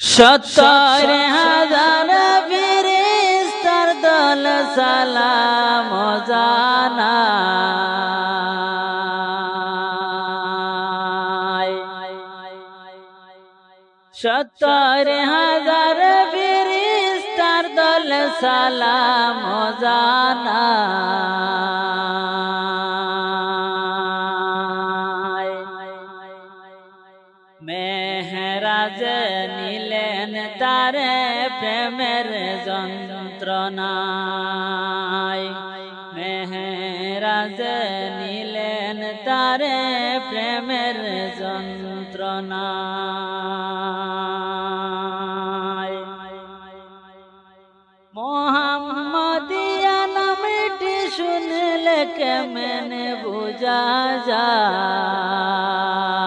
সত্তর হাজার ফিরিস্তার দল সালাম জানায় সত্তর হাজার ফিরিস্তার দল সালাম জানায় মেহরাজ নিলেন তারে প্রেমের যন্ত্রণায়। মেহরাজ নিলেন তারে প্রেমের যন্ত্রণায়। মোহাম্মদিয়া নামটি শুনলে কেমনে বুঝা যায়?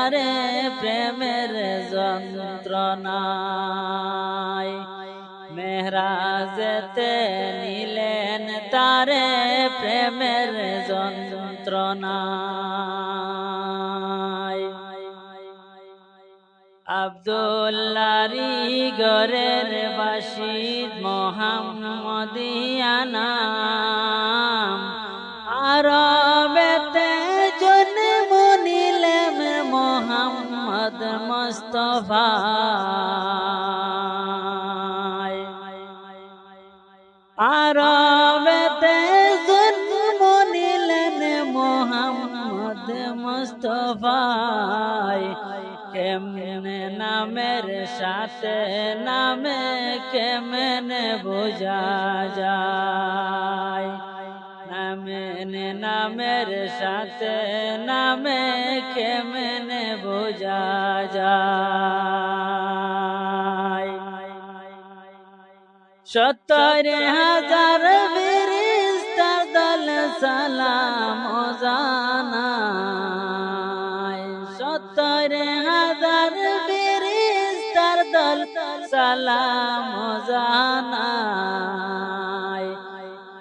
তারে প্রেমের যন্ত্রণায়। মেহরাজতে নিলেন তারে প্রেমের যন্ত্রণায়। আবদুল্লারি গরের বাসিদ মোহাম্মদিয়ানাম আরবেতে মুস্তফা আরবেতে জন্ম নিলেন মোহাম্মদ মুস্তফায়। কেমনে নামের সাথে নামে কেমনে বোঝা যায়? নামেন নামের সাথে, নামে কেমনে বোঝা যায়? সত্তর হাজার ফিরিস্তার দল সালাম জানায়। সত্তর হাজার ফিরিস্তার দল সালাম জানায়।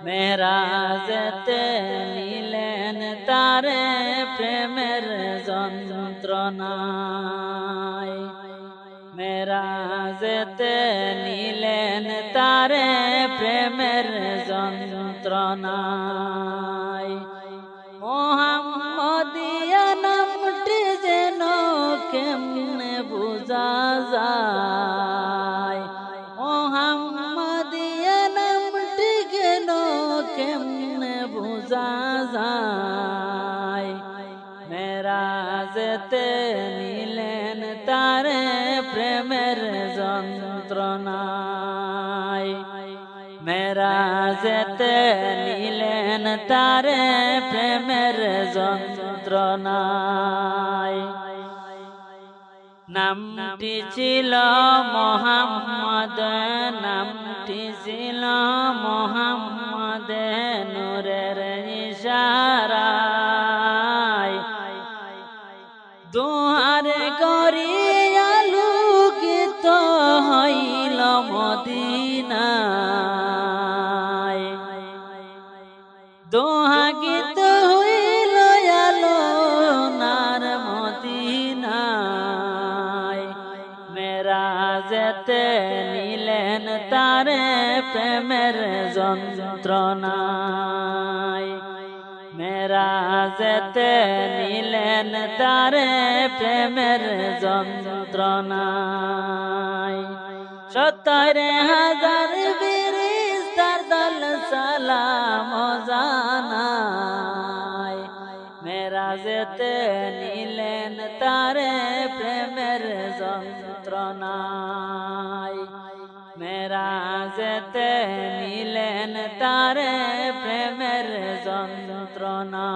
মেরাজতে নিলেন তারে প্রেমের যন্ত্রণায় মেরাজতে নিলেন তারে প্রেমের যন্ত্রণায় মোহাম্মদিয়া নামটি যেন কেমনে বুঝা যায় বুঝা যায়। মেরাজতে নিলেন তারে প্রেমের যন্ত্রণায়। মেরাজতে নিলেন তারে প্রেমের যন্ত্রণায়। নামটি ছিল মোহাম্মদ, নামটি ছিল মোহাম্মদ। দুহার করিয়ালু গীত হইল মদিনায়। দোহা গীত হইল আলো নার মদিনায়। মেরাজতে নিলেন তারে প্রেমের যন্ত্রণায়। মেরাজতে নিলেন তারে প্রেমের যন্ত্রণায় সত্তর হাজার বিরিস্তার দল সালাম জানায় মেরাজতে নিলেন তারে প্রেমের যন্ত্রণায় মেরাজতে নিলেন তারে প্রেমের যন্ত্রণা